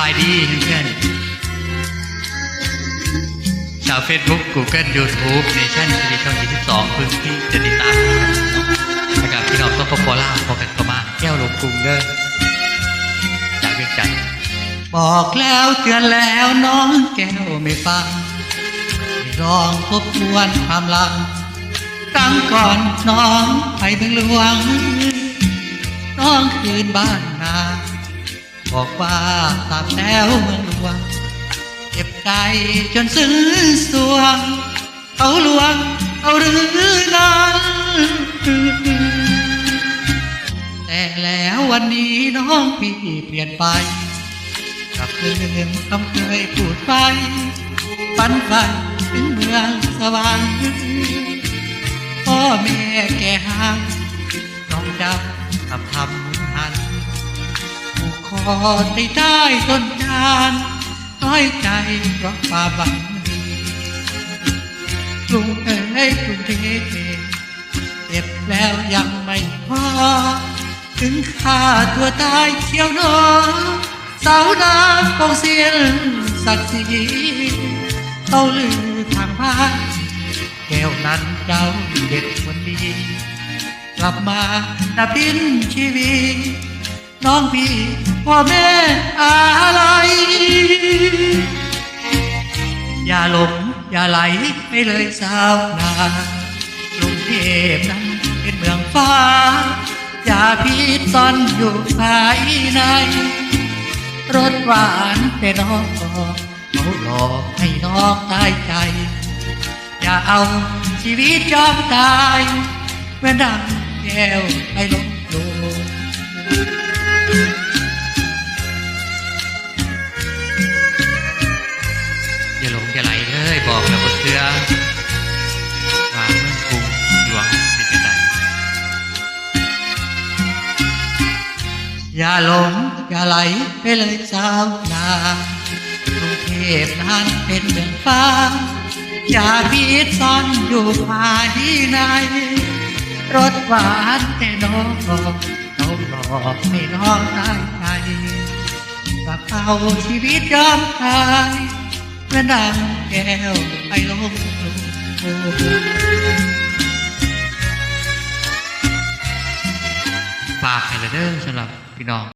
บายดีเพื่อนชาวเฟซบุ๊ก Google YouTube เนชั่นทีวีช่อง22พื้นที่จะติดตามนะครับพี่น้องต้องพบโพล่าพอกันเข้ามาแก้วลงกรุงเด้อจากเวียงจันทร์บอกแล้วเตือนแล้วน้องแก้วไม่ฟังไม่ลองทบทวนความหลังตั้งก่อนน้องไปเมืองหลวง น้องคืนบ้านนา บอกว่าตามแล้วเมืองหลวงเจ็บใจจนซึ้งสวง เขาลวง เอาหรือนั้นแต่แล้ววันนี้น้องพี่เปลี่ยนไปกลับลืมคำเคยพูดไปฝันไปถึงเมืองสวรรค์พ่อแม่แก่ห่างน้องดำทำทำหัน ผูกคอได้ได้ต้นจานน้อยใจเพราะความหวังดีกรุงเอ้ยกรุงเทพเจ็บแล้วยังไม่พอ ถึงฆ่าตัวตายเที่ยวหนอสาวนาคงเสียนศักดิ์ศรีเขาลือทางบ้านแก้วนั้นเจ้าเด็ดคนดี กลับมาดับดินชีวิต น้องพี่พ่อแม่อะไร อย่าหลงอย่าไหลไปเลยสาวนากรุงเทพนั้นเป็นเมืองฟ้า อย่าพิษซ่อนอยู่ภายในรสหวานแต่น้องบอกเขาหลอกให้น้องตายใจ อย่าเอาชีวิตยอมตายเมื่อดังแก้วไปลง บอกแล้วบนเสื้อว่าเมือคุงหลวงเป็นยังไงอย่าหลงอย่าไหลไปเลยสาวนากรุงเทพนั้นเป็นเมืองฟ้า อย่าพิษซ่อนอยู่ภายในรสหวานแต่น้องบอกเขาหลอกให้น้องตายใจกับเอาชีวิตยอมตายเมื่อดัง แก้วไปลงฝากให้เลเดอร์สำหรับพี่น้อง